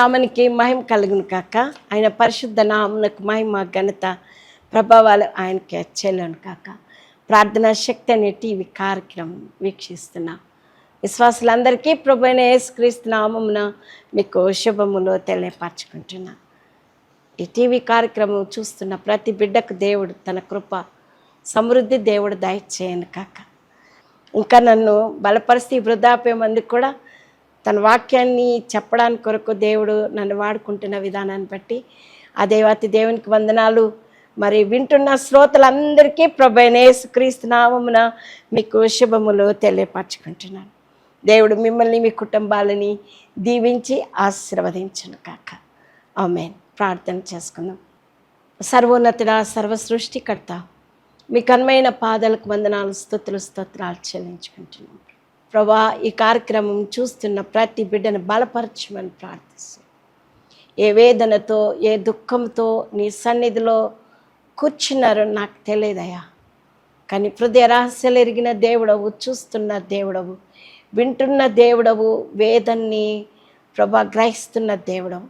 నామనికి మహిమ కలుగును కాక. ఆయన పరిశుద్ధ నామునకు మహిమ ఘనత ప్రభావాలు ఆయనకి వచ్చేలోను కాక. ప్రార్థనా శక్తి అనే టీవీ కార్యక్రమం వీక్షిస్తున్నా. విశ్వాసులందరికీ ప్రభు అయిన యేసుక్రీస్తు నామమున మీకు శుభములో తెలియపరచుకుంటున్నా. ఈ టీవీ కార్యక్రమం చూస్తున్న ప్రతి బిడ్డకు దేవుడు తన కృప సమృద్ధి దేవుడు దయచేయను కాక. ఇంకా నన్ను బలపరిచి వృద్ధాప్య మంది కూడా తన వాక్యాన్ని చెప్పడానికి కొరకు దేవుడు నన్ను వాడుకుంటున్న విధానాన్ని బట్టి ఆ దేవాతి దేవునికి వందనాలు. మరి వింటున్న శ్రోతలందరికీ ప్రభైనేసు క్రీస్తు నామమున మీకు శుభములు తెలియపరచుకుంటున్నాను. దేవుడు మిమ్మల్ని మీ కుటుంబాలని దీవించి ఆశీర్వదించను కాక. ఆమెన్. ప్రార్థన చేసుకుందాం. సర్వోన్నతుడ సర్వ సృష్టికర్త మీ కన్మైన పాదాలకు వందనాలు స్థుతులు స్తోత్రాలు చెల్లించుకుంటున్నాం. ప్రభా ఈ కార్యక్రమం చూస్తున్న ప్రతి బిడ్డను బలపరచమని ప్రార్థిస్తున్నాం. ఏ వేదనతో ఏ దుఃఖంతో నీ సన్నిధిలో కూర్చున్నారో నాకు తెలియదయా కానీ హృదయ రహస్యాలు ఎరిగిన దేవుడవు చూస్తున్న దేవుడవు వింటున్న దేవుడవు వేదన్ని ప్రభా గ్రహిస్తున్న దేవుడవు.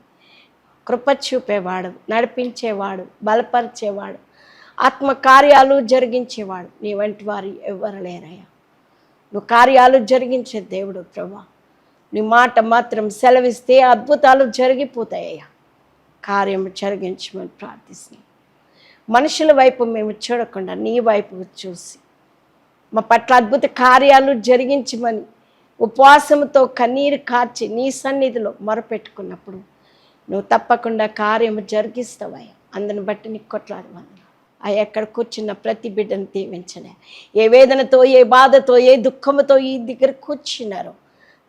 కృప చూపేవాడు నడిపించేవాడు బలపరిచేవాడు ఆత్మకార్యాలు జరిగించేవాడు. నీ వంటి వారు ఎవరు లేరయ్యా. నువ్వు కార్యాలు జరిగించే దేవుడు ప్రభా. నీ మాట మాత్రం సెలవిస్తే అద్భుతాలు జరిగిపోతాయ్యా. కార్యం జరిగించమని ప్రార్థిస్తున్నాం. మనుషుల వైపు మేము చూడకుండా నీ వైపు చూసి మా పట్ల అద్భుత కార్యాలు జరిగించమని ఉపవాసంతో కన్నీరు కార్చి నీ సన్నిధిలో మొరపెట్టుకున్నప్పుడు నువ్వు తప్పకుండా కార్యము జరిగిస్తావయ్యా. అందుని బట్టి నీకు కొట్లాడు ఆ ఎక్కడ కూర్చున్న ప్రతి బిడ్డను దీవించలే ఏ వేదనతో ఏ బాధతో ఏ దుఃఖంతో ఈ దగ్గర కూర్చున్నారో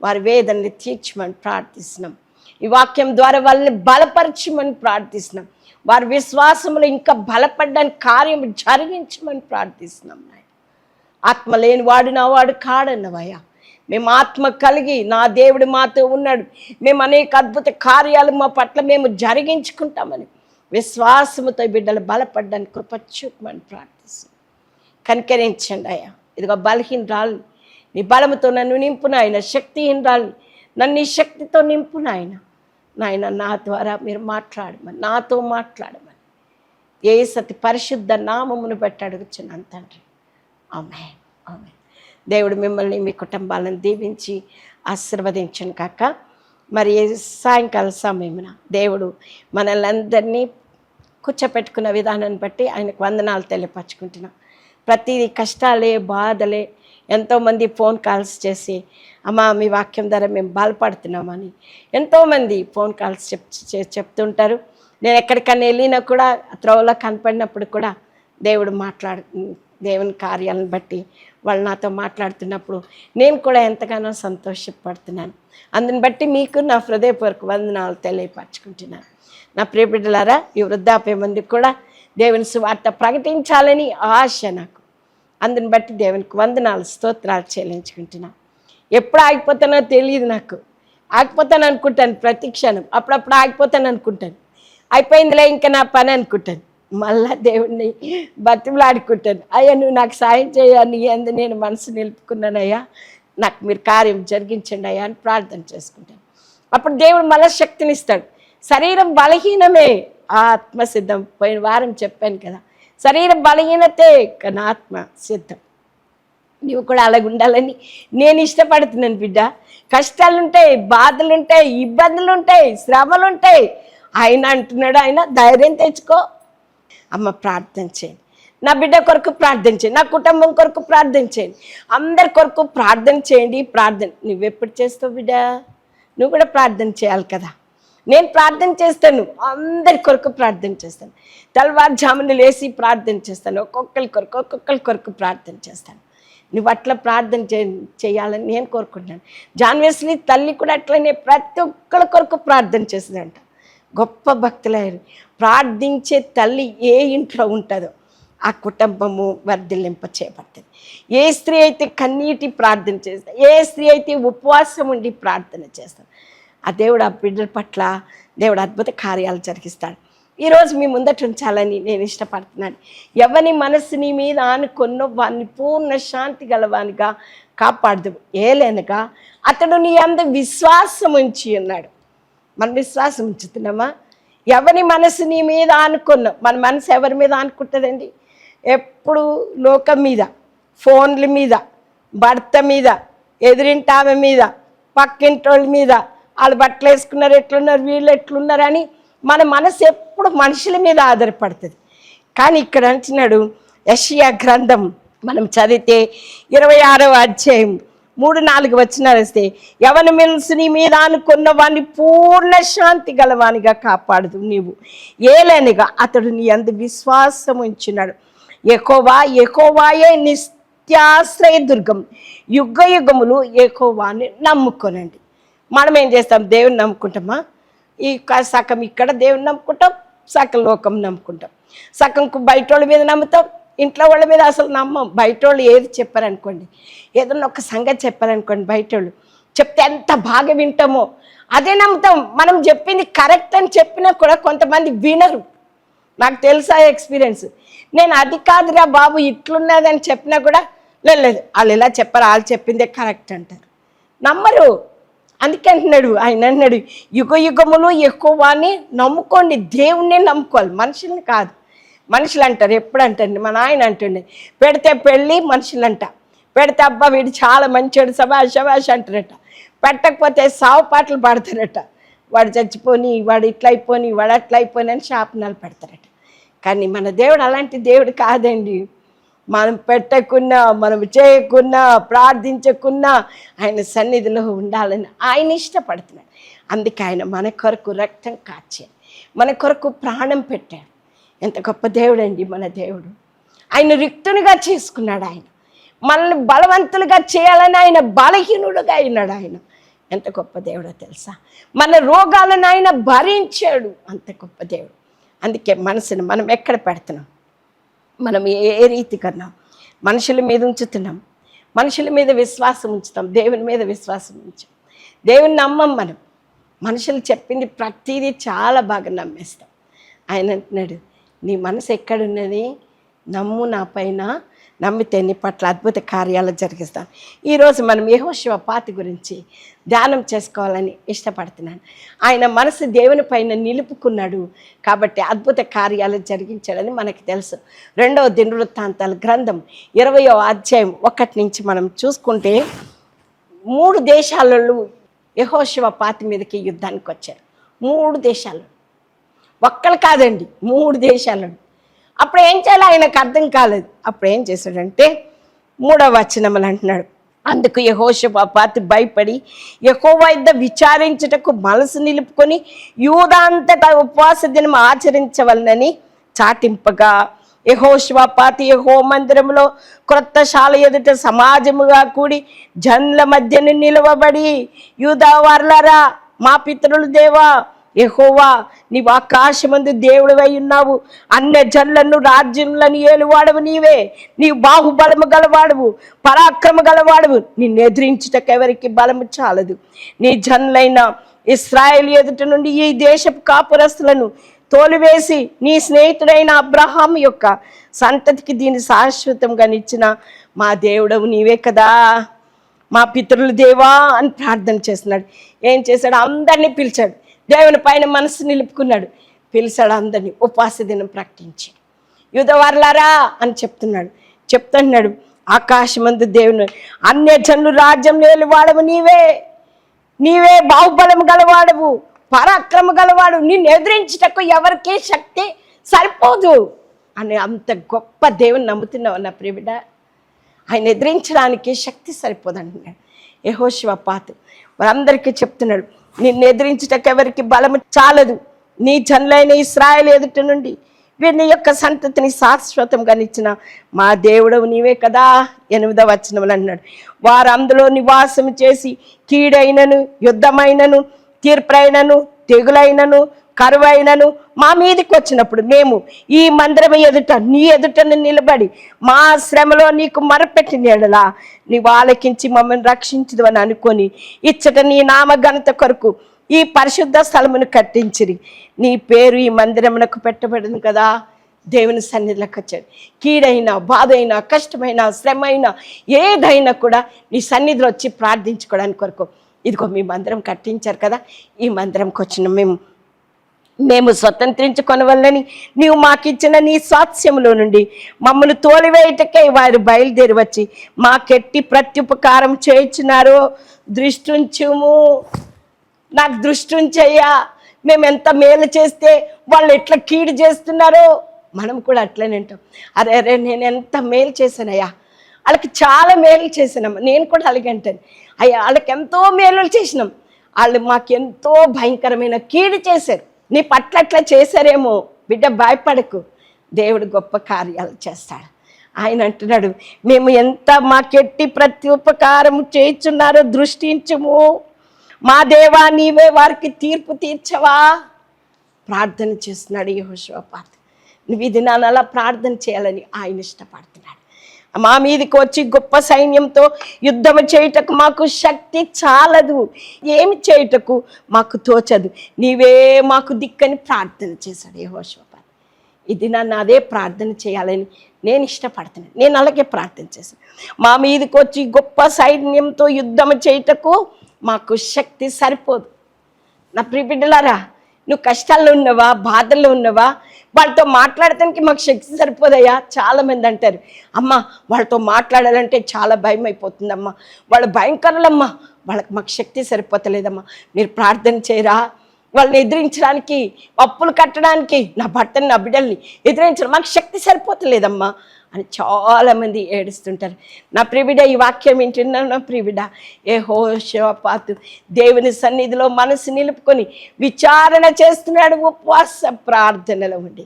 వారి వేదనని తీర్చమని ప్రార్థిస్తున్నాం. ఈ వాక్యం ద్వారా వాళ్ళని బలపరచమని ప్రార్థిస్తున్నాం. వారి విశ్వాసంలో ఇంకా బలపడ్డానికి కార్యం జరిగించమని ప్రార్థిస్తున్నాం నాయ ఆత్మ లేని వాడు నా వాడు కాడన్నవయ్యా. మేము ఆత్మ కలిగి నా దేవుడు మాతో ఉన్నాడు. మేము అనేక అద్భుత కార్యాలు మా పట్ల మేము జరిగించుకుంటామని విశ్వాసముతో బిడ్డలు బలపడ్డానికి కృప చూపమని కనికరించండి అయ్యా. ఇదిగో బలహీనరాలు నీ బలముతో నన్ను నింపు నాయన శక్తిహీనరాలు నన్ను నీ శక్తితో నింపు నాయన నాయన నా ద్వారా మీరు మాట్లాడమని నాతో మాట్లాడమని. ఏ సతి పరిశుద్ధ నామమును బట్టి అడుగుచున్నాను తండ్రి. ఆమె ఆమె దేవుడు మిమ్మల్ని మీ కుటుంబాలను దీవించి ఆశీర్వదించను కాక మరి సాయంకాల సమయమున దేవుడు మనల్ని అందరినీ కూర్చోపెట్టుకున్న విధానాన్ని బట్టి ఆయనకు వందనాలు తెలియపరచుకుంటున్నాం. ప్రతి కష్టాలే బాధలే ఎంతోమంది ఫోన్ కాల్స్ చేసి అమ్మా మీ వాక్యం ద్వారా మేము బాధపడుతున్నామని ఎంతోమంది ఫోన్ కాల్స్ చెప్ చెప్తుంటారు. నేను ఎక్కడికన్నా వెళ్ళినా కూడా త్రోవలో కనపడినప్పుడు కూడా దేవుడు మాట్లాడు దేవుని కార్యాలను బట్టి వాళ్ళు నాతో మాట్లాడుతున్నప్పుడు నేను కూడా ఎంతగానో సంతోషపడుతున్నాను. అందుని బట్టి మీకు నా హృదయపూర్వక వందనాలు తెలియపరచుకుంటున్నాను. నా ప్రియబిడ్డలారా ఈ వృద్ధాప్య మందికి కూడా దేవుని సువార్త ప్రకటించాలని ఆశ నాకు. అందుని బట్టి దేవునికి వందనాలు స్తోత్రాలు చెల్లించుకుంటున్నా. ఎప్పుడు ఆగిపోతానో తెలియదు నాకు. ఆగిపోతాను అనుకుంటాను ప్రతి క్షణం. అప్పుడప్పుడు ఆగిపోతాను అనుకుంటాను. అయిపోయిందిలే ఇంకా నా పని అనుకుంటాను. మళ్ళా దేవుణ్ణి బతిమలాడుకుంటాను. అయ్యా నువ్వు నాకు సాయం చేయాలి. అందు నేను మనసు నిలుపుకున్నానయ్యా నాకు మీరు కార్యం జరిగించండి అయ్యా అని ప్రార్థన చేసుకుంటాను. అప్పుడు దేవుడు మళ్ళీ శక్తిని ఇస్తాడు శరీరం బలహీనమే ఆత్మ సిద్ధం. పోయిన వారం చెప్పాను కదా. శరీరం బలహీనతే కానీ ఆత్మ సిద్ధం. నువ్వు కూడా అలాగ ఉండాలని నేను ఇష్టపడుతున్నాను బిడ్డ. కష్టాలుంటాయి బాధలుంటాయి ఇబ్బందులుంటాయి శ్రమలుంటాయి. ఆయన అంటున్నాడు ఆయన ధైర్యం తెచ్చుకో. అమ్మ ప్రార్థన చేయండి నా బిడ్డ కొరకు ప్రార్థన చేయండి నా కుటుంబం కొరకు ప్రార్థన చేయండి అందరి కొరకు ప్రార్థన చేయండి ప్రార్థన. నువ్వెప్పుడు చేస్తావు బిడ్డ? నువ్వు కూడా ప్రార్థన చేయాలి కదా. నేను ప్రార్థన చేస్తాను. అందరి కొరకు ప్రార్థన చేస్తాను. తెల్లవారుజామున లేచి ప్రార్థన చేస్తాను. ఒక్కొక్కరి కొరకు ఒక్కొక్కరి కొరకు ప్రార్థన చేస్తాను. నువ్వు అట్లా ప్రార్థన చే చేయాలని నేను కోరుకుంటున్నాను. జాన్వేస్లీ తల్లి కూడా అట్లనే ప్రతి ఒక్కరి కొరకు ప్రార్థన చేసిందంట గొప్ప భక్తులయ్యారు ప్రార్థించే తల్లి ఏ ఇంట్లో ఉంటుందో ఆ కుటుంబము వర్ధిల్లింప చేయబడుతుంది. ఏ స్త్రీ అయితే కన్నీటి ప్రార్థన చేస్తుంది ఏ స్త్రీ అయితే ఉపవాసం ఉండి ప్రార్థన చేస్తుంది ఆ దేవుడు ఆ బిడ్డల పట్ల దేవుడు అద్భుత కార్యాలు జరిగిస్తాడు. ఈరోజు మీ ముందట ఉంచాలని నేను ఇష్టపడుతున్నాను. ఎవని మనసుని మీద ఆనుకొన్నో వాడిని పూర్ణ శాంతి గలవానిగా కాపాడదు ఏలేనగా అతడు నీ అంద విశ్వాసం ఉంచి ఉన్నాడు. మనం విశ్వాసం ఉంచుతున్నామా? ఎవరి మనసు నీ మీద అనుకున్నాం మన మనసు ఎవరి మీద అనుకుంటుందండి ఎప్పుడు లోకం మీద ఫోన్ల మీద భర్త మీద ఎదురింటామె మీద మీద పక్కింటోళ్ళ మీద వాళ్ళు బట్టలు వేసుకున్నారు ఎట్లున్నారు వీళ్ళు ఎట్లున్నారు అని మన మనసు ఎప్పుడు మనుషుల మీద ఆధారపడుతుంది. కానీ ఇక్కడ అంటున్నాడు యషియా గ్రంథం మనం చదివితే ఇరవై ఆరవ అధ్యాయం మూడు నాలుగు వచ్చినారు వస్తే ఎవరి మనసు నీ మీద అనుకున్న వాడిని పూర్ణ శాంతి గలవానిగా కాపాడదు నీవు. ఏలేనిగా అతడు నీ అందు విశ్వాసం ఉంచినాడు ఎకోవా ఎకోవాయే నిత్యాశ్రయ దుర్గం. యుగ యుగములు ఎకోవాని నమ్ముకోనండి. మనం ఏం చేస్తాం? దేవుని నమ్ముకుంటామా? ఈ సగం ఇక్కడ దేవుని నమ్ముకుంటాం సగం లోకం నమ్ముకుంటాం. సగంకు బయట వాళ్ళ మీద నమ్ముతాం ఇంట్లో వాళ్ళ మీద అసలు నమ్మం. బయట వాళ్ళు ఏది చెప్పారనుకోండి. ఏదన్నా ఒక సంగతి చెప్పారనుకోండి బయట వాళ్ళు చెప్తే ఎంత బాగా వింటామో అదే నమ్ముతాం. మనం చెప్పింది కరెక్ట్ అని చెప్పినా కూడా కొంతమంది వినరు. నాకు తెలుసా ఎక్స్పీరియన్స్. నేను అది కాదురా బాబు ఇట్లున్నది అని చెప్పినా కూడా లేదు లేదు వాళ్ళు ఇలా చెప్పారు వాళ్ళు చెప్పిందే కరెక్ట్ అంటారు. నమ్మరు. అందుకే అంటున్నాడు ఆయన అన్నాడు యుగ యుగములు ఎక్కువ నమ్ముకోండి దేవుణ్ణే నమ్ముకోవాలి మనుషుల్ని కాదు. మనుషులు అంటారు ఎప్పుడు అంటండి మా నాయన అంటుండే పెడితే పెళ్ళి మనుషులు అంట పెడితే అబ్బా వీడు చాలా మంచోడు సభాష్ సభాష్ అంటారట పెట్టకపోతే సావు పాటలు పాడతారట. వాడు చచ్చిపోని వాడు ఇట్లా అయిపోని వాడు అట్లా అయిపోని అని శాపనాలు పెడతారట. కానీ మన దేవుడు అలాంటి దేవుడు కాదండి. మనం పెట్టకున్నా మనం చేయకున్నా ప్రార్థించకున్నా ఆయన సన్నిధిలో ఉండాలని ఆయన ఇష్టపడుతున్నాడు. అందుకే ఆయన మన కొరకు రక్తం కాచాడు. మన కొరకు ప్రాణం పెట్టాడు. ఎంత గొప్ప దేవుడు అండి మన దేవుడు. ఆయన రిక్తునిగా చేసుకున్నాడు ఆయన. మనల్ని బలవంతులుగా చేయాలని ఆయన బలహీనుడుగా అయినాడు ఆయన. ఎంత గొప్ప దేవుడో తెలుసా? మన రోగాలను ఆయన భరించాడు. అంత గొప్ప దేవుడు. అందుకే మనసుని మనం ఎక్కడ పెడుతున్నాం? మనం ఏ రీతి కన్నా మనుషుల మీద ఉంచుతున్నాం. మనుషుల మీద విశ్వాసం ఉంచుతాం. దేవుని మీద విశ్వాసం ఉంచాం. దేవుని నమ్మం మనం. మనుషులు చెప్పింది ప్రతిదీ చాలా బాగా నమ్మేస్తాం. ఆయన అంటున్నాడు నీ మనసు ఎక్కడున్నది? నమ్ము నా పైన నమ్మితే నీ పట్ల అద్భుత కార్యాలు జరిగిస్తాను ఈరోజు మనం యహోశివ పాతి గురించి ధ్యానం చేసుకోవాలని ఇష్టపడుతున్నాను. ఆయన మనసు దేవుని పైన నిలుపుకున్నాడు కాబట్టి అద్భుత కార్యాలు జరిగించాడని మనకు తెలుసు. రెండవ దినవృత్తాంతాల గ్రంథం ఇరవయో అధ్యాయం ఒకటి నుంచి మనం చూసుకుంటే మూడు దేశాలలో యహోశివ పాతి మీదకి యుద్ధానికి వచ్చారు. మూడు దేశాలు. ఒక్కరు కాదండి మూడు దేశాలు. అప్పుడు ఏం చేయాలి ఆయనకు అర్థం కాలేదు. అప్పుడు ఏం చేశాడంటే మూడవ వచనములు అంటున్నాడు అందుకు యహోషప పాతి భయపడి యహోవా యుద్ధ విచారించుటకు మనసు నిలుపుకొని యూదాంతటా ఉపవాస దినం ఆచరించవలనని చాటింపగా యహోశ్వపాతి యహో మందిరంలో క్రొత్త శాల ఎదుట సమాజముగా కూడి జన్ల మధ్యన నిలవబడి యూదా వర్లరా మా పితరులు దేవా ఎహోవా నీవు ఆకాశమందు దేవుడివై ఉన్నావు. అన్న జన్లను రాజ్యములను ఏలువాడవు నీవే. నీవు బాహుబలము గలవాడవు పరాక్రమ గలవాడవు. నిన్ను ఎదిరించుటకు ఎవరికి బలము చాలదు. నీ జన్లైన ఇస్రాయేల్ ఎదుట నుండి ఈ దేశపు కాపురస్తులను తోలివేసి నీ స్నేహితుడైన అబ్రహాం యొక్క సంతతికి దీన్ని శాశ్వతంగా నిచ్చిన మా దేవుడవు నీవే కదా. మా పితరులు దేవా అని ప్రార్థన చేస్తున్నాడు. ఏం చేశాడు? అందరినీ పిలిచాడు. దేవుని పైన మనసు నిలుపుకున్నాడు. పిలిచాడు అందరినీ ఉపవాస దినం ప్రకటించి. యుధవర్లారా అని చెప్తున్నాడు. చెప్తున్నాడు ఆకాశమందు దేవుని అన్య జనులు రాజ్యం వాడవు నీవే. నీవే బాహుబలం గలవాడవు పరాక్రమ గలవాడు నిన్ను ఎదిరించటకు ఎవరికీ శక్తి సరిపోదు అని అంత గొప్ప దేవుని నమ్ముతున్నావు నా ప్రేమిడ ఆయన ఎదిరించడానికి శక్తి సరిపోదు అంటున్నాడు యహోశివ పాత వారందరికీ చెప్తున్నాడు నిన్ను ఎదిరించటకు ఎవరికి బలము చాలదు. నీ జన్లైన ఇస్రాయల్ ఎదుటి నుండి వీరిని యొక్క సంతతిని శాశ్వతంగా నిచ్చిన మా దేవుడవు నీవే కదా ఎనిమిదవ వచనములు అన్నాడు. వారు అందులో నివాసం చేసి కీడైనను యుద్ధమైనను తీర్పైనను తెగులైనను కరువైనను మా మీదకి వచ్చినప్పుడు మేము ఈ మందిరం ఎదుట నీ ఎదుటను నిలబడి మా శ్రమలో నీకు మరపెట్టిన ఎడలా నీవు ఆలకించి మమ్మల్ని రక్షించదు అని అనుకొని ఇచ్చట నీ నామఘనత కొరకు ఈ పరిశుద్ధ స్థలమును కట్టించిరి. నీ పేరు ఈ మందిరమునకు పెట్టబడింది కదా. దేవుని సన్నిధిలోకి వచ్చాడు. కీడైనా బాధైనా కష్టమైన శ్రమ అయినా ఏదైనా కూడా నీ సన్నిధిలో వచ్చి ప్రార్థించుకోవడానికి కొరకు ఇదిగో మీ మందిరం కట్టించారు కదా. ఈ మందిరంకి వచ్చిన మేము మేము స్వతంత్రించుకొని వల్లని నీవు మాకిచ్చిన నీ స్వాస్యములో నుండి మమ్మల్ని తోలివేయటకై వారు బయలుదేరి వచ్చి మాకెట్టి ప్రత్యుపకారం చేయించున్నారో దృష్టించుము. నాకు దృష్టించయ్యా మేము ఎంత మేలు చేస్తే వాళ్ళు ఎట్లా కీడు చేస్తున్నారో మనం కూడా అట్లనే అంటాం అరే అరే నేను ఎంత మేలు చేశానయ్యా. వాళ్ళకి చాలా మేలు చేసినాం. నేను కూడా అలాగే అంటాను. అయ్యా వాళ్ళకి ఎంతో మేలు చేసినాం. వాళ్ళు మాకెంతో భయంకరమైన కీడు చేశారు. నీ పట్ల అట్లా చేశారేమో బిడ్డ భయపడకు. దేవుడు గొప్ప కార్యాలు చేస్తాడు. ఆయన అంటున్నాడు మేము ఎంత మాకెట్టి ప్రతి ఉపకారం చేయించున్నారో దృష్టించుము. మా దేవా నీవే వారికి తీర్పు తీర్చవా? ప్రార్థన చేస్తున్నాడు యహోశివపాత్ నువ్వు ఇది నాన్న ప్రార్థన చేయాలని ఆయన ఇష్టపడతాడు. మా మీదకి వచ్చి గొప్ప సైన్యంతో యుద్ధం చేయుటకు మాకు శక్తి చాలదు. ఏమి చేయుటకు మాకు తోచదు. నీవే మాకు దిక్కని ప్రార్థన చేశాడు యహోశివపాత్ ఇది నన్ను అదే ప్రార్థన చేయాలని నేను ఇష్టపడుతున్నాను నేను అలాగే ప్రార్థన చేశాను. మా మీదకి వచ్చి గొప్ప సైన్యంతో యుద్ధం చేయుటకు మాకు శక్తి సరిపోదు. నా ప్రిబిడ్డలారా నువ్వు కష్టాల్లో ఉన్నవా బాధల్లో ఉన్నవా? వాళ్ళతో మాట్లాడటానికి మాకు శక్తి సరిపోదయ్యా చాలా మంది అంటారు. అమ్మ వాళ్ళతో మాట్లాడాలంటే చాలా భయం అయిపోతుందమ్మా. వాళ్ళు భయంకరులమ్మా. వాళ్ళకి మాకు శక్తి సరిపోతలేదమ్మా. మీరు ప్రార్థన చేయరా? వాళ్ళని ఎదిరించడానికి అప్పులు కట్టడానికి నా భర్తని నా బిడ్డల్ని ఎదిరించడం మాకు శక్తి సరిపోతలేదమ్మా అని చాలామంది ఏడుస్తుంటారు. నా ప్రిబిడ ఈ వాక్యం వింటున్నాను నా ప్రిబిడ ఏ హో శివపాతు దేవుని సన్నిధిలో మనసు నిలుపుకొని విచారణ చేస్తున్నాడు ఉపవాస ప్రార్థనలో ఉండి.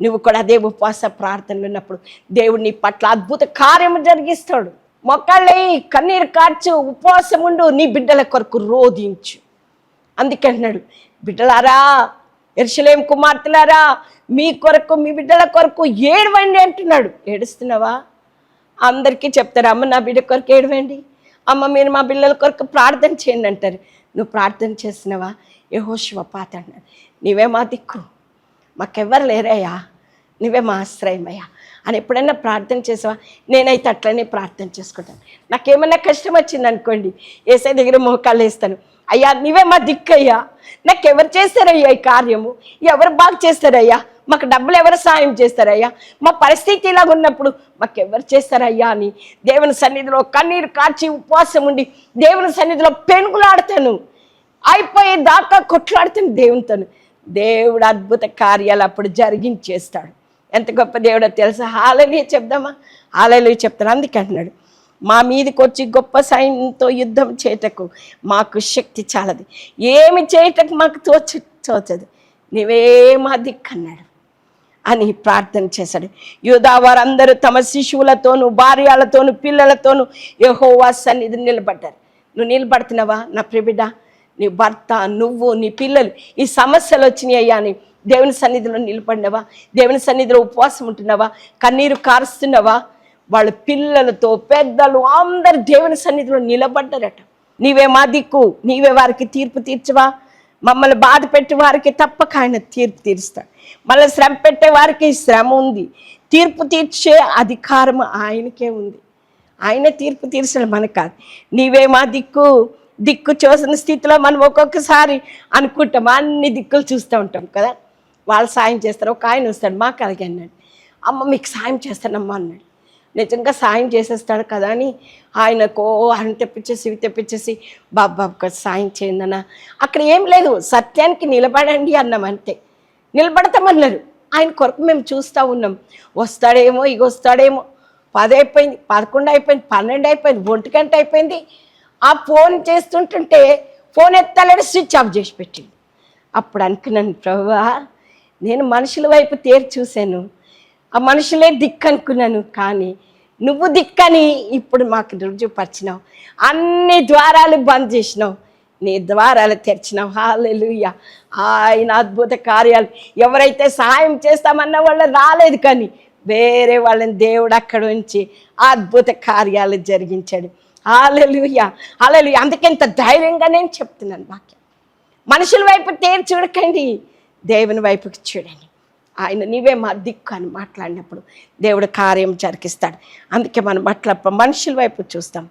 నువ్వు కూడా అదే ఉపవాస ప్రార్థనలు ఉన్నప్పుడు దేవుడిని పట్ల అద్భుత కార్యము జరిగిస్తాడు. మొక్కళ్ళే కన్నీరు కార్చు ఉపవాసం ఉండు నీ బిడ్డల కొరకు రోధించు. అందుకే అన్నాడు బిడ్డలారా ఎరుసలేం కుమార్తెలారా మీ కొరకు మీ బిడ్డల కొరకు ఏడవండి అంటున్నాడు. ఏడుస్తున్నావా? అందరికీ చెప్తారు అమ్మ నా బిడ్డ కొరకు ఏడవండి. అమ్మ మీరు మా పిల్లల కొరకు ప్రార్థన చేయండి అంటారు. నువ్వు ప్రార్థన చేసినవా ఏహో శివపాత అన్నాడు నీవే మా దిక్కు. మాకెవ్వరు లేరయ్యా. నువ్వే మా ఆశ్రయమయ్యా. అని ఎప్పుడైనా ప్రార్థన చేసావా? నేనైతే అట్లనే ప్రార్థన చేసుకుంటాను. నాకేమైనా కష్టం వచ్చింది అనుకోండి ఏసై దగ్గర మోకాళ్ళు వేస్తాను. అయ్యా నీవే మా దిక్కయ్యా. నాకు ఎవరు చేస్తారయ్యా ఈ కార్యము? ఎవరు బాగా చేస్తారయ్యా? మాకు డబ్బులు ఎవరు సాయం చేస్తారయ్యా? మా పరిస్థితి ఇలాగ ఉన్నప్పుడు మాకెవరు చేస్తారయ్యా అని. దేవుని సన్నిధిలో కన్నీరు కార్చి ఉపవాసం ఉండి దేవుని సన్నిధిలో పెనుగులాడతాను. అయిపోయే దాకా కొట్లాడుతాను దేవునితోను. దేవుడు అద్భుత కార్యాలు అప్పుడు జరిగించేస్తాడు. ఎంత గొప్ప దేవుడో తెలుసా? హాలలే చెప్దామా? హాలలే చెప్తాను. అందుకే అంటున్నాడు. మా మీదకి వచ్చి గొప్ప సైన్యంతో యుద్ధం చేయటకు మాకు శక్తి చాలదు. ఏమి చేయటకు మాకు తోచ తోచదు. నీవే మా దిక్కన్నాడు అని ప్రార్థన చేశాడు. యూదా వారందరూ తమ శిశువులతోనూ భార్యలతోనూ పిల్లలతోనూ యహోవా సన్నిధి నిలబడ్డారు. నువ్వు నిలబడుతున్నావా? నా ప్రిబిడ్డ నీ భర్త నువ్వు నీ పిల్లలు ఈ సమస్యలు వచ్చినాయి అయ్యా. అని దేవుని సన్నిధిలో నిలబడినవా? దేవుని సన్నిధిలో ఉపవాసం ఉంటున్నావా? కన్నీరు కారుస్తున్నావా? వాళ్ళ పిల్లలతో పెద్దలు అందరు దేవుని సన్నిధిలో నిలబడ్డారట. నీవే మా దిక్కు నీవే వారికి తీర్పు తీర్చవా? మమ్మల్ని బాధ పెట్టే వారికి తప్పక ఆయన తీర్పు తీరుస్తాడు. మళ్ళీ శ్రమ పెట్టే వారికి శ్రమ ఉంది. తీర్పు తీర్చే అధికారం ఆయనకే ఉంది. ఆయన తీర్పు తీర్చడం మనకు కాదు. నీవే మా దిక్కు దిక్కు చూసిన స్థితిలో మనం ఒక్కొక్కసారి అనుకుంటాం అన్ని దిక్కులు చూస్తూ ఉంటాం కదా. వాళ్ళు సాయం చేస్తారు ఒక ఆయన వస్తాడు మాకు అలాగే అన్నాడు. అమ్మ మీకు సాయం చేస్తానమ్మా అన్నాడు. నిజంగా సాయం చేసేస్తాడు కదా అని ఆయనకు ఆయన తెప్పించేసి ఇవి తెప్పించేసి బాబాబు సాయం చేయందన్న అక్కడ ఏం లేదు సత్యానికి నిలబడండి అన్నాం అంతే నిలబడతామన్నారు. ఆయన కొరకు మేము చూస్తూ ఉన్నాం. వస్తాడేమో ఇక వస్తాడేమో. పది అయిపోయింది పదకొండు అయిపోయింది పన్నెండు అయిపోయింది ఒంటి గంట అయిపోయింది. ఆ ఫోన్ చేస్తుంటుంటే ఫోన్ ఎత్తాలని స్విచ్ ఆఫ్ చేసి పెట్టింది అప్పుడు అనుకున్నాను ప్రభా నేను మనుషుల వైపు తేరు చూశాను. ఆ మనుషులే దిక్కు అనుకున్నాను కానీ నువ్వు దిక్కని ఇప్పుడు మాకు రుజువుపరిచినావు. అన్ని ద్వారాలు బంద్ చేసినావు. నీ ద్వారాలు తెరిచినావు. హాలెలుయ్య ఆయన అద్భుత కార్యాలు. ఎవరైతే సహాయం చేస్తామన్న వాళ్ళు రాలేదు కానీ వేరే వాళ్ళని దేవుడు అక్కడ ఉంచి అద్భుత కార్యాలు జరిగించాడు. హాలెలుయ్య హాలెలుయ్య అందుకే ఇంత ధైర్యంగా నేను చెప్తున్నాను వాక్యం. మనుషుల వైపు తేరు చూడకండి. దేవుని వైపుకి చూడండి. ఆయన నీవే మా దిక్కు అని మాట్లాడినప్పుడు దేవుడు కార్యం జరిగిస్తాడు. అందుకే మనం అట్లా మనుషుల వైపు చూస్తాం.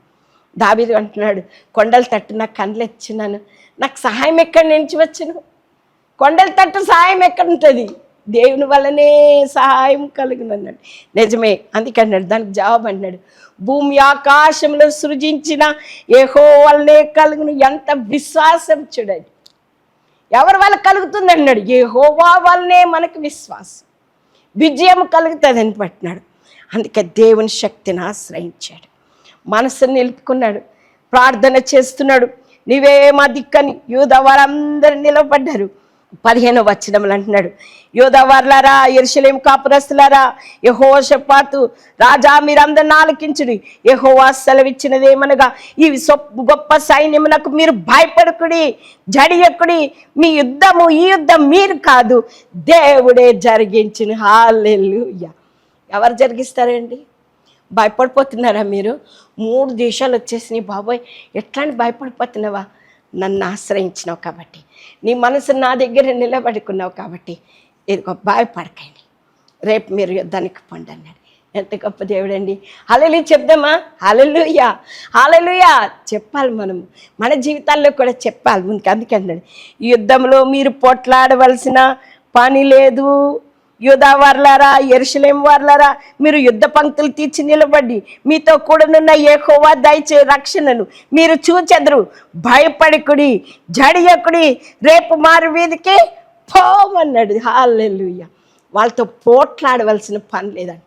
దావీదు అంటున్నాడు కొండలు తట్టు నాకు కళ్ళు నాకు సహాయం ఎక్కడి నుంచి వచ్చును కొండలు తట్టు సహాయం ఎక్కడ ఉంటుంది? దేవుని వల్లనే సహాయం కలుగునన్నాడు. నిజమే అందుకే అన్నాడు దానికి జవాబు అన్నాడు భూమి ఆకాశంలో సృజించిన ఏహో వల్లనే కలుగును ఎంత విశ్వాసం చూడండి. ఎవరి వల్ల కలుగుతుంది అన్నాడు ఏ హోవా వల్లనే మనకు విశ్వాసం. విజయం కలుగుతుంది అని పట్టినాడు. అందుకే దేవుని శక్తిని ఆశ్రయించాడు. మనసును నిలుపుకున్నాడు. ప్రార్థన చేస్తున్నాడు. నీవే మా దిక్కని యూద వారందరూ నిలబడ్డారు. పదిహేను వచ్చినములు అంటున్నాడు. యోధవర్లారా ఎరుసలేం కాపురస్తులారా యహో షపాతు రాజా మీరందరిని నాలుకించుడి యహోవా సెలవిచ్చినదేమనగా ఈ సొప్పు గొప్ప సైన్యమునకు మీరు భయపడకుడి జడియకుడి మీ యుద్ధము ఈ యుద్ధం మీరు కాదు దేవుడే జరిగించిన. హాలెల్లుయ్య ఎవరు జరిగిస్తారండి? భయపడిపోతున్నారా మీరు? మూడు దేశాలు వచ్చేసినాయి. బాబోయ్ ఎట్లాంటి భయపడిపోతున్నావా? నన్ను ఆశ్రయించినావు కాబట్టి. నీ మనసు నా దగ్గర నిలబడుకున్నావు కాబట్టి. ఇదిగో బాయపడకండి రేపు మీరు యుద్ధానికి పండి అన్నాడు. ఎంత గొప్ప దేవుడండి. హలలు చెప్దామా? హలలుయా హలలుయా చెప్పాలి మనం మన జీవితాల్లో కూడా చెప్పాలి. ముందుకు అందుకే అన్నాడు. యుద్ధంలో మీరు పొట్లాడవలసిన పని లేదు. యూదా వార్లారా ఎరుసలేం వర్లరా మీరు యుద్ధ పంక్తులు తీర్చి నిలబడి మీతో కూడనున్న ఏకోవా దయచే రక్షణను మీరు చూచెదరు. భయపడికుడి జడియకుడి రేపు మారు వీధికి పోమన్నాడు. హాలెలుయ్య వాళ్ళతో పోట్లాడవలసిన పని లేదండి.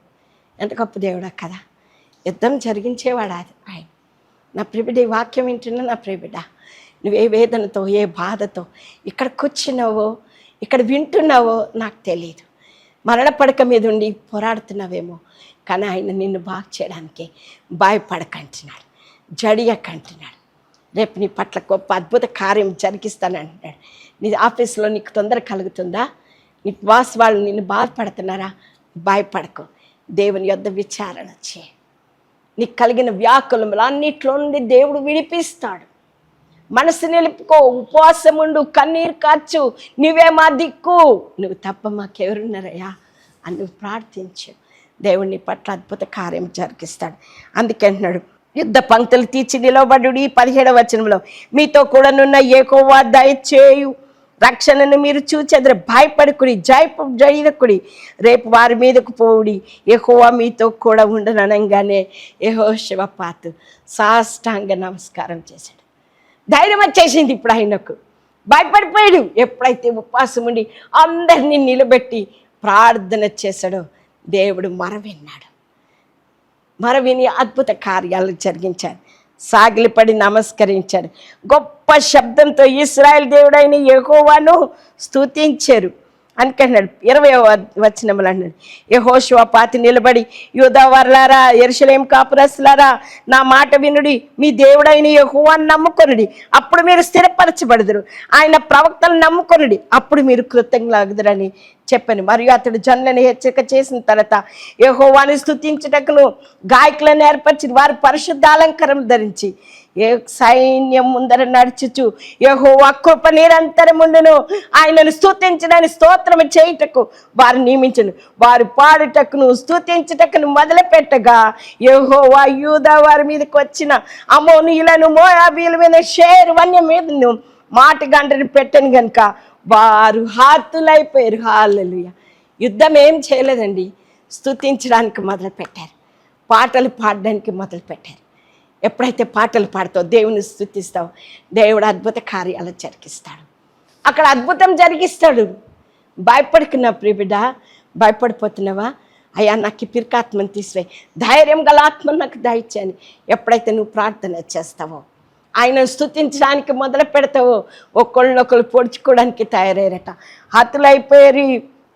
ఎంత గొప్ప దేవుడా కదా. యుద్ధం జరిగించేవాడు అది? ఆయన నా ప్రిబిడ ఈ వాక్యం వింటున్నా నా ప్రిబిడ నువ్వు ఏ వేదనతో ఏ బాధతో ఇక్కడ కూర్చున్నావో ఇక్కడ వింటున్నావో నాకు తెలియదు మరణపడక మీద ఉండి పోరాడుతున్నావేమో. కానీ ఆయన నిన్ను బాగు చేయడానికి భయపడకంటున్నాడు జడియకంటున్నాడు. రేపు నీ పట్ల గొప్ప అద్భుత కార్యం జరిగిస్తానంటున్నాడు. నీ ఆఫీస్లో నీకు తొందర కలుగుతుందా? నీ బాస్ వాళ్ళు నిన్ను బాధపడుతున్నారా? భయపడకు. దేవుని యొద్ద విచారణ చే నీకు కలిగిన వ్యాకులములు అన్నిట్లో నుండి దేవుడు విడిపిస్తాడు. మనసు నిలుపుకో ఉపవాసం ఉండు కన్నీరు కాచు నువ్వే మా దిక్కు. నువ్వు తప్ప మాకెవరున్నారయ్యా? అని నువ్వు ప్రార్థించు. దేవుని పట్ల అద్భుత కార్యం జరిగిస్తాడు. అందుకంటున్నాడు యుద్ధ పంక్తులు తీర్చి నిలవబడు పదిహేడవ వచనంలో. మీతో కూడానున్న ఏకోవా దయచేయు రక్షణను మీరు చూచెదరు భయపడుకుడి జయపు జయకుడి రేపు వారి మీదకు పోవుడి. ఎహోవా మీతో కూడా ఉండననగానే ఏహో శివపాతు సాష్టాంగ నమస్కారం చేశాడు. ధైర్యం వచ్చేసింది ఇప్పుడు ఆయనకు. భయపడిపోయాడు. ఎప్పుడైతే ఉపవాసం ఉండి అందరినీ నిలబెట్టి ప్రార్థన చేశాడో దేవుడు మర విన్నాడు మర విని అద్భుత కార్యాలు జరిగించాడు సాగిలిపడి నమస్కరించాడు గొప్ప శబ్దంతో ఇస్రాయల్ దేవుడైన ఎగోవాను స్తుతించారు. అనుకన్నాడు ఇరవై వచ్చినములు అన్నాడు యహోశివ పాతి నిలబడి యూదావర్లారా ఎరుసలేం కాపురస్తులారా నా మాట వినుడి మీ దేవుడైన యహోవాన్ని నమ్ముకొనుడి అప్పుడు మీరు స్థిరపరచబడదురు. ఆయన ప్రవక్తలు నమ్ముకొనుడి అప్పుడు మీరు కృతజ్ఞులగుదురని చెప్పాను. మరియు అతడు జనులను హెచ్చరిక చేసిన తర్వాత యహోవాని స్థుతించుటకును గాయకులను ఏర్పరిచి వారు పరిశుద్ధ అలంకారం ధరించి ఏ సైన్యం ముందర నడుచుచు యెహోవా కృప నిరంతరముండును ఆయనను స్థుతించడానికి స్తోత్రము చేయుటకు వారు నియమించను. వారు పాడుటకును స్తుతించుటకును మొదలుపెట్టగా పెట్టగా యెహోవా యూదా వారి మీదకి వచ్చిన అమోనీయులను మోయాబీల మీద షేర్ వన్య మీదను మాట గంటని పెట్టను గనుక వారు హార్తులైపోయారు హాలలుయ. యుద్ధం ఏం చేయలేదండి. స్థుతించడానికి మొదలుపెట్టారు. పాటలు పాడడానికి మొదలుపెట్టారు. ఎప్పుడైతే పాటలు పాడతావు దేవుని స్థుతిస్తావు దేవుడు అద్భుత కార్యాలు జరిగిస్తాడు. అక్కడ అద్భుతం జరిగిస్తాడు. భయపడుకున్న ప్రిబిడ్డ భయపడిపోతున్నావా? అయ్యా నాకు పిరికాత్మను పిరికాత్మని తీసివే ధైర్యం గల ఆత్మ నాకు దయచేయని ఎప్పుడైతే నువ్వు ప్రార్థన చేస్తావో ఆయన స్థుతించడానికి మొదలు పెడతావు. ఒకళ్ళనొకళ్ళు పొడుచుకోవడానికి తయారయ్యారట. హతులైపోయారు.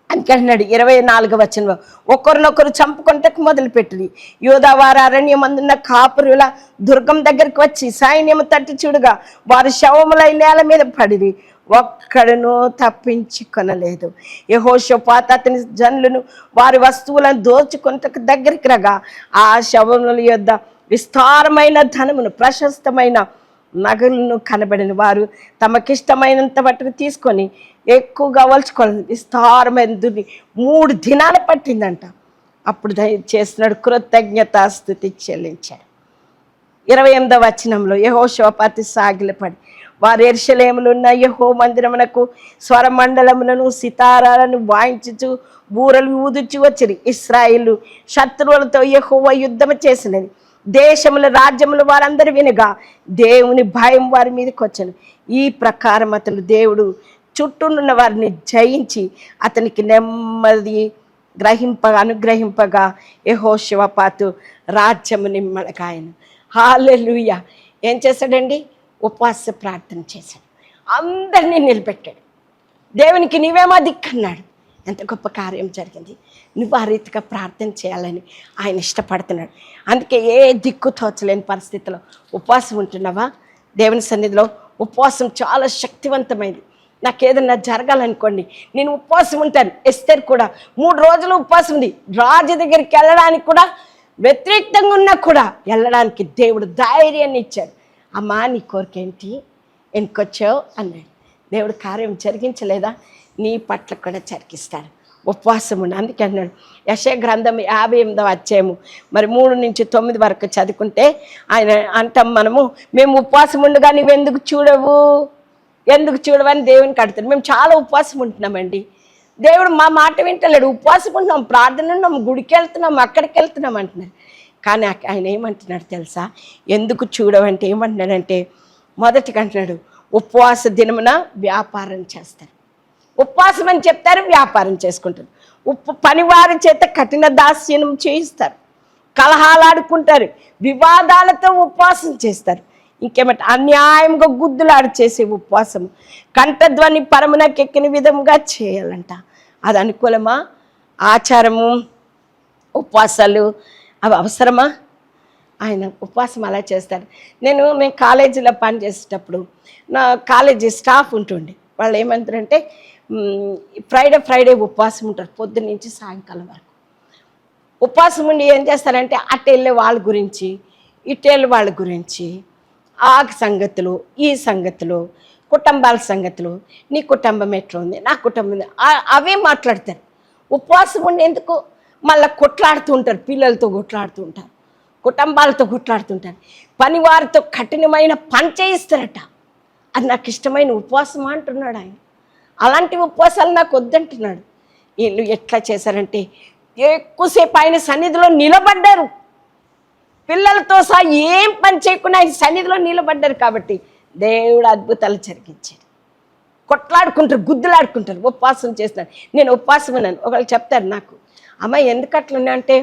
అనుకుంటున్నాడు ఇరవై నాలుగు వచనంలో. ఒకరినొకరు చంపుకుంటకు మొదలుపెట్టింది యోధావారు అరణ్యం అందున్న కాపురుల దుర్గం దగ్గరికి వచ్చి సైన్యము తట్టి చూడగా. వారు శవములై నేల మీద పడిరి. ఒక్కడును తప్పించుకొనలేదు. యహోషపాత అతని జనులను వారి వస్తువులను దోచుకుంటకు దగ్గరికి రాగా. ఆ శవముల యొద్ద విస్తారమైన ధనమును ప్రశస్తమైన నగలను కనబడిన వారు తమకిష్టమైనంత మట్టుకు తీసుకొని ఎక్కువగా వలుచుకోవాలి విస్తారమైన దుని మూడు దినాలు పట్టిందంట. అప్పుడు దయ చేసినాడు కృతజ్ఞత స్థుతి చెల్లించాడు. ఇరవై ఎనిమిదవ వచనంలో యహో శోపాతి సాగిలపడి వారు ఎర్షలేములు ఉన్న యహో మందిరమునకు స్వరమండలములను సితారాలను వాయించుచు బూరలు ఊదుచు వచ్చిరి. ఇస్రాయిలు శత్రువులతో యహోవ యుద్ధము చేసినది. దేశముల రాజ్యములు వారందరూ వినగా దేవుని భయం వారి మీదకి వచ్చను. ఈ ప్రకారం అతను దేవుడు చుట్టూనున్న వారిని జయించి అతనికి నెమ్మది గ్రహింపగా అనుగ్రహింపగా యహోశివపాతు రాజ్యము నిమ్మడగా ఆయన హాలెలుయ! ఏం చేశాడండి? ఉపవాస ప్రార్థన చేశాడు. అందరినీ నిలబెట్టాడు. దేవునికి నీవేమో దిక్కన్నాడు ఎంత గొప్ప కార్యం జరిగింది. నువ్వు ఆ రీతిగా ప్రార్థన చేయాలని ఆయన ఇష్టపడుతున్నాడు. అందుకే ఏ దిక్కు తోచలేని పరిస్థితిలో ఉపవాసం ఉంటున్నావా? దేవుని సన్నిధిలో ఉపవాసం చాలా శక్తివంతమైంది. నాకు ఏదన్నా జరగాలనుకోండి నేను ఉపవాసం ఉంటాను. ఎస్తేర్ కూడా మూడు రోజులు ఉపవాసం ఉంది. రాజు దగ్గరికి వెళ్ళడానికి కూడా వ్యతిరేకంగా ఉన్నా కూడా వెళ్ళడానికి దేవుడు ధైర్యాన్ని ఇచ్చాడు. అమ్మా నీ కోరిక ఏంటి? ఎందుకొచ్చావు అన్నాడు. దేవుడు కార్యం జరిగించలేదా? నీ పట్ల కూడా జరిగిస్తాడు. ఉపవాసం ఉండి. అందుకే అన్నాడు యశ గ్రంథం యాభై ఎనిమిదవ అధ్యాయము. మరి మూడు నుంచి తొమ్మిది వరకు చదువుకుంటే ఆయన అంటాం మనము మేము ఉపవాసం ఉండగా నువ్వెందుకు చూడవు? ఎందుకు చూడవని దేవుని కడుతున్నాడు మేము చాలా ఉపవాసం ఉంటున్నామండి. దేవుడు మా మాట వింటలేడు. ఉపవాసం ఉంటున్నాం ప్రార్థన ఉన్నాం గుడికి వెళ్తున్నాం అక్కడికి వెళ్తున్నాం అంటున్నాడు. కానీ ఆయన ఏమంటున్నాడు తెలుసా? ఎందుకు చూడవంటే ఏమంటున్నాడంటే మొదటిగా అంటున్నాడు ఉపవాస దినమున వ్యాపారం చేస్తారు. ఉపవాసం అని చెప్తారు వ్యాపారం చేసుకుంటారు. ఉప్పు పనివారి చేత కఠిన దాస్యనం చేయిస్తారు. కలహాలాడుకుంటారు వివాదాలతో ఉపవాసం చేస్తారు. ఇంకేమంటే అన్యాయంగా గుద్దులాడు చేసే ఉపవాసం కంఠధ్వని పరమునకెక్కిన విధంగా చేయాలంట. అది అనుకూలమా? ఆచారము ఉపవాసాలు అవి అవసరమా? ఆయన ఉపవాసం అలా చేస్తారు. నేను నేను కాలేజీలో పనిచేసేటప్పుడు నా కాలేజీ స్టాఫ్ ఉంటుండే. వాళ్ళు ఏమంటారంటే ఫ్రైడే ఫ్రైడే ఉపవాసం ఉంటారు పొద్దున్న నుంచి సాయంకాలం వరకు. ఉపవాసం ఉండి ఏం చేస్తారంటే అటు వెళ్ళే వాళ్ళ గురించి ఇటు వెళ్ళే వాళ్ళ గురించి ఆ సంగతులు ఈ సంగతులు కుటుంబాల సంగతులు నీ కుటుంబం ఎట్లా ఉంది నా కుటుంబం అవే మాట్లాడతారు. ఉపవాసం ఉండి ఎందుకు? మళ్ళీ కొట్లాడుతూ ఉంటారు పిల్లలతో కొట్లాడుతూ ఉంటారు. కుటుంబాలతో కొట్లాడుతుంటారు. పని వారితో కఠినమైన పని చేయిస్తారట. అది నాకు ఇష్టమైన ఉపవాసం అంటున్నాడు ఆయన. అలాంటి ఉపవాసాలు నాకు వద్దంటున్నాడు. వీళ్ళు ఎట్లా చేశారంటే ఎక్కువసేపు ఆయన సన్నిధిలో నిలబడ్డారు. పిల్లలతో సహా ఏం పని చేయకుండా ఆయన సన్నిధిలో నిలబడ్డారు కాబట్టి దేవుడు అద్భుతాలు జరిగించాడు కొట్లాడుకుంటారు గుద్దులాడుకుంటారు ఉపవాసం చేస్తున్నారు. నేను ఉపవాసం ఉన్నాను. ఒకళ్ళు చెప్తారు నాకు అమ్మాయి ఎందుకు అట్లున్నా అంటే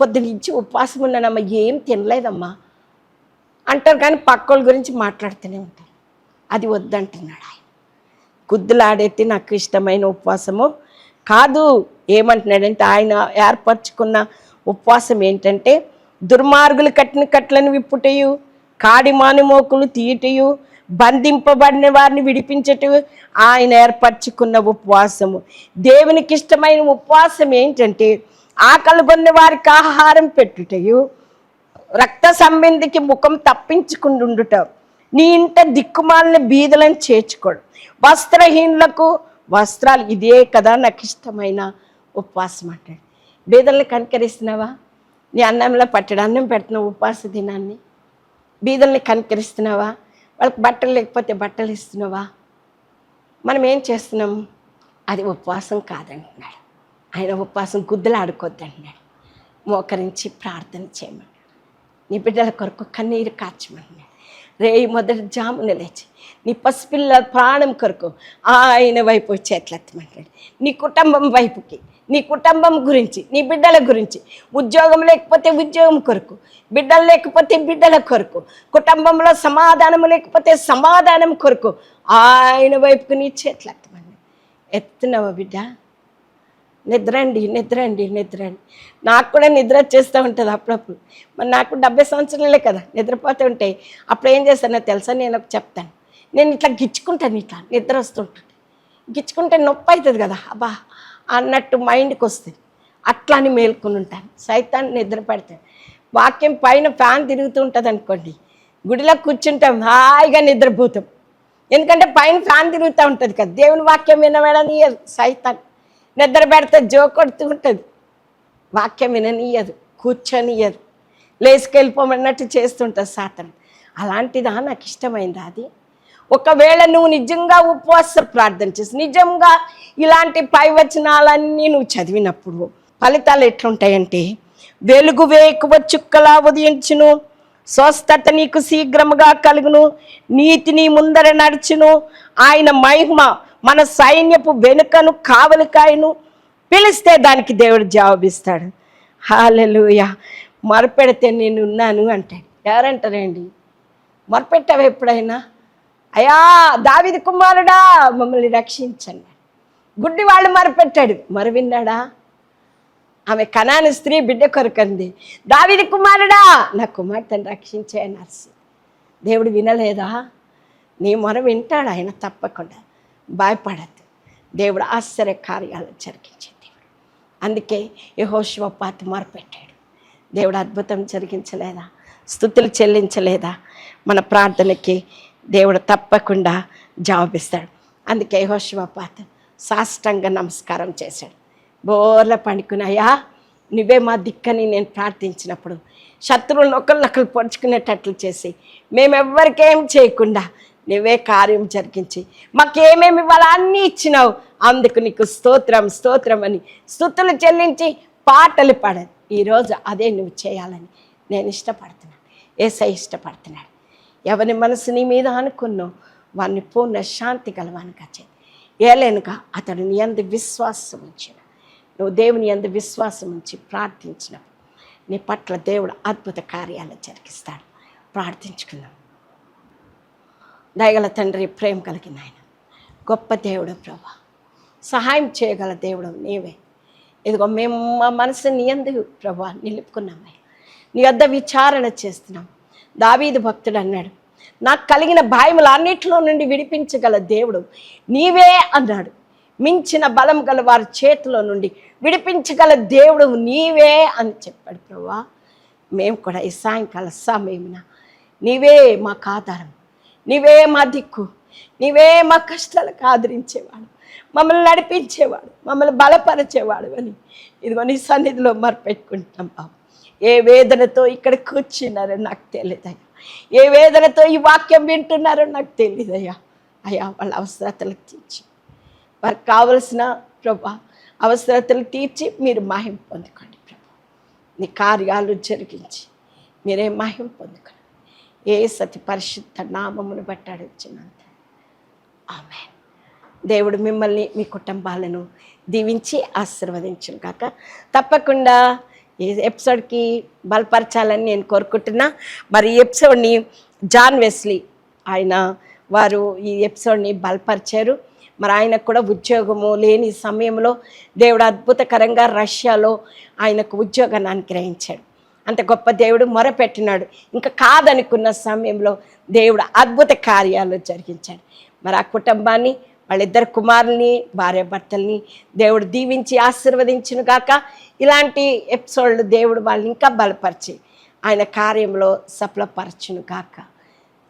పొద్దునుంచి ఉపవాసం ఉన్నానమ్మా ఏం తినలేదమ్మా. అంటారు కానీ పక్కోళ్ళ గురించి మాట్లాడుతూనే ఉంటారు. అది వద్దంటున్నాడు ఆయన. గుద్దులాడేది నాకు ఇష్టమైన ఉపవాసము కాదు. ఏమంటున్నాడంటే ఆయన ఏర్పరచుకున్న ఉపవాసం ఏంటంటే దుర్మార్గులు కట్టిన కట్లను విప్పుటయు కాడి మానుమోకులు తీయటయు బంధింపబడిన వారిని విడిపించటం ఆయన ఏర్పరచుకున్న ఉపవాసము. దేవునికి ఇష్టమైన ఉపవాసం ఏంటంటే ఆకలి కొన్న వారికి ఆహారం పెట్టుటయు. రక్త సంబంధికి ముఖం తప్పించుకుండుట నీ ఇంట దిక్కుమాలని బీదలను చేర్చుకోడు. వస్త్రహీనులకు వస్త్రాలు ఇదే కదా నాకు ఇష్టమైన ఉపవాసం అంటాడు. బీదల్ని కనికరిస్తున్నావా? నీ అన్నంలో పట్టడు అన్నం పెడుతున్నావు ఉపవాస దినాన్ని. బీదల్ని కనికరిస్తున్నావా? వాళ్ళకి బట్టలు లేకపోతే బట్టలు ఇస్తున్నావా? మనం ఏం చేస్తున్నాం? అది ఉపవాసం కాదంటున్నాడు. ఆయన ఉపవాసం గుద్దులు మోకరించి ప్రార్థన చేయమన్నాడు నీ బిడ్డల కొరకు కన్నీరు కార్చమన్నాడు రేయి మొదటి జామున లేచి. నీ పసిపిల్ల ప్రాణం కొరకు ఆయన వైపు చేతులెత్తమంటాడు. నీ కుటుంబం వైపుకి నీ కుటుంబం గురించి నీ బిడ్డల గురించి ఉద్యోగం లేకపోతే ఉద్యోగం కొరకు బిడ్డలు లేకపోతే బిడ్డల కొరకు కుటుంబంలో సమాధానం లేకపోతే సమాధానం కొరకు ఆయన వైపుకు నీ చేతులెత్తమన్నాడు ఎత్తున్నావా బిడ్డ? నిద్రండి నిద్రండి నిద్రండి. నాకు కూడా నిద్ర వచ్చేస్తూ ఉంటుంది అప్పుడప్పుడు. మరి నాకు డెబ్బై సంవత్సరాలే కదా నిద్రపోతూ ఉంటాయి అప్పుడు ఏం చేస్తానో తెలుసా? నేను ఒక చెప్తాను. నేను ఇట్లా గిచ్చుకుంటాను ఇట్లా నిద్ర వస్తుంటుంది గిచ్చుకుంటే నొప్పి అవుతుంది కదా అబ్బా అన్నట్టు మైండ్కి వస్తుంది. అట్లా అని మేల్కొని ఉంటాను. సైతాన్ని నిద్ర పెడతాను వాక్యం పైన ఫ్యాన్ తిరుగుతూ ఉంటుంది అనుకోండి గుడిలో కూర్చుంటాం హాయిగా నిద్రపోతాం. ఎందుకంటే పైన ఫ్యాన్ తిరుగుతూ ఉంటుంది కదా దేవుని వాక్యం వినవేడనియదు సైతాన్. నిద్ర పెడితే జో కొడుతూ ఉంటుంది వాక్యం విననీయదు కూర్చొనియదు. లేసుకెళ్ళిపోమన్నట్టు చేస్తుంటుంది సాతన్. అలాంటిదా నాకు ఇష్టమైంది అది. ఒకవేళ నువ్వు నిజంగా ఉపవాస ప్రార్థన చేసి నిజంగా ఇలాంటి పైవచనాలన్నీ నువ్వు చదివినప్పుడు ఫలితాలు ఎట్లుంటాయంటే వెలుగు వేకువ చుక్కలా ఉదయించును స్వస్థత నీకు శీఘ్రముగా కలుగును నీతి నీ ముందర నడుచును ఆయన మహిమ మన సైన్యపు వెనుకను కావలికాయను పిలిస్తే దానికి దేవుడు జవాబిస్తాడు. హాలెలుయ మొరపెడితే నేను ఉన్నాను అంటాడు ఎవరంటారండి? మొరపెట్టావు ఎప్పుడైనా? అయ్యా దావిది కుమారుడా మమ్మల్ని రక్షించండి. గుడ్డి వాళ్ళు మరపెట్టాడు. మరి విన్నాడా? ఆమె కనాని స్త్రీ బిడ్డ కొరకంది. దావిది కుమారుడా నా కుమార్తెను రక్షించే నర్సి. దేవుడు వినలేదా? నీ మొర వింటాడు ఆయన తప్పకుండా. భయపడద్దు. దేవుడు ఆశ్చర్య కార్యాలు జరిగించే దేవుడు అందుకే యహోశివ పాతి మొరపెట్టాడు. దేవుడు అద్భుతం జరిగించలేదా? స్థుతులు చెల్లించలేదా? మన ప్రార్థనకి దేవుడు తప్పకుండా జవాబిస్తాడు. అందుకే యహోశివ పాత సాష్టంగా నమస్కారం చేశాడు. బోర్ల పండుకున్నాయా నువ్వే మా దిక్కని నేను ప్రార్థించినప్పుడు శత్రువులను ఒకళ్ళొకరు పొడుచుకునేటట్లు చేసి మేమెవ్వరికేం చేయకుండా నువ్వే కార్యం జరిగించి. మాకేమేమి ఇవ్వాలో అన్నీ ఇచ్చినావు. అందుకు నీకు స్తోత్రం స్తోత్రం అని స్థుతులు చెల్లించి పాటలు పాడదు ఈరోజు అదే నువ్వు చేయాలని నేను ఇష్టపడుతున్నాను. ఏసై ఇష్టపడుతున్నాడు. ఎవరి మనసు నీ మీద అనుకున్నావు వారిని పూర్ణ శాంతి గలవానిగా చేయి ఏలేనుగా అతడు నీ అందు విశ్వాసం ఉంచిన. నువ్వు దేవుని అందు విశ్వాసం ఉంచి ప్రార్థించినప్పుడు నీ పట్ల దేవుడు అద్భుత కార్యాలు జరిగిస్తాడు. ప్రార్థించుకుందాం. దయగల తండ్రి ప్రేమ కలిగిన ఆయన గొప్ప దేవుడు ప్రభా. సహాయం చేయగల దేవుడు నీవే. ఇదిగో మేము మా మనసు నీ అందు ప్రభా నిలుపుకున్నామే నీ వద్ద విచారణ చేస్తున్నాం. దావీదు భక్తుడు అన్నాడు నాకు కలిగిన భయములు అన్నిటిలో నుండి విడిపించగల దేవుడు నీవే అన్నాడు. మించిన బలం గల వారి చేతిలో నుండి విడిపించగల దేవుడు నీవే అని చెప్పాడు ప్రభా. మేము కూడా ఈ సాయంకాల సమయమున నీవే మాకు ఆధారం. నీవే మా దిక్కు నీవే మా కష్టాలకు ఆదరించేవాడు మమ్మల్ని నడిపించేవాడు మమ్మల్ని బలపరిచేవాడు అని. ఇదిగో నీ సన్నిధిలో మరపెట్టుకుంటున్నాం బాబు. ఏ వేదనతో ఇక్కడ కూర్చున్నారో నాకు తెలియదయ్యా ఏ వేదనతో ఈ వాక్యం వింటున్నారో నాకు తెలియదయ్యా అయ్యా వాళ్ళ అవసరతలకు తీర్చి. వారికి కావలసిన ప్రభా అవసరతలు తీర్చి మీరు మహిం పొందుకోండి ప్రభా. నీ కార్యాలు జరిగించి మీరే మహిం పొందుకోండి. ఏ సతి పరిశుద్ధ నామమును బట్టి అడుగుచున్నంత ఆమె దేవుడు మిమ్మల్ని మీ కుటుంబాలను దీవించి ఆశీర్వదించును కాక తప్పకుండా ఈ ఎపిసోడ్కి బలపరచాలని నేను కోరుకుంటున్నా. మరి ఈ ఎపిసోడ్ని జాన్ వెస్లీ ఆయన వారు ఈ ఎపిసోడ్ని బలపరిచారు. మరి ఆయనకు కూడా ఉద్యోగము లేని సమయంలో దేవుడు అద్భుతకరంగా రష్యాలో ఆయనకు ఉద్యోగాన్ని అనుగ్రహించాడు. అంత గొప్ప దేవుడు మొరపెట్టినాడు. ఇంకా కాదనుకున్న సమయంలో దేవుడు అద్భుత కార్యాలు జరిగించాడు. మరి ఆ కుటుంబాన్ని వాళ్ళిద్దరు కుమారుల్ని భార్యాభర్తల్ని దేవుడు దీవించి ఆశీర్వదించును గాక. ఇలాంటి ఎపిసోడ్లు దేవుడు వాళ్ళని ఇంకా బలపరిచి ఆయన కార్యంలో సఫలపరచును గాక.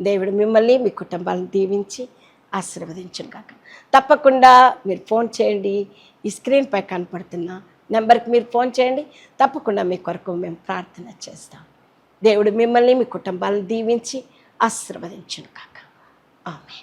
దేవుడు మిమ్మల్ని మీ కుటుంబాలను దీవించి ఆశీర్వదించును గాక. తప్పకుండా మీరు ఫోన్ చేయండి. ఈ స్క్రీన్పై కనపడుతున్నా కనపడుతున్న నెంబర్కి మీరు ఫోన్ చేయండి. తప్పకుండా మీ కొరకు మేము ప్రార్థన చేస్తాం. దేవుడు మిమ్మల్ని మీ కుటుంబాలను దీవించి ఆశీర్వదించును కాక. ఆమె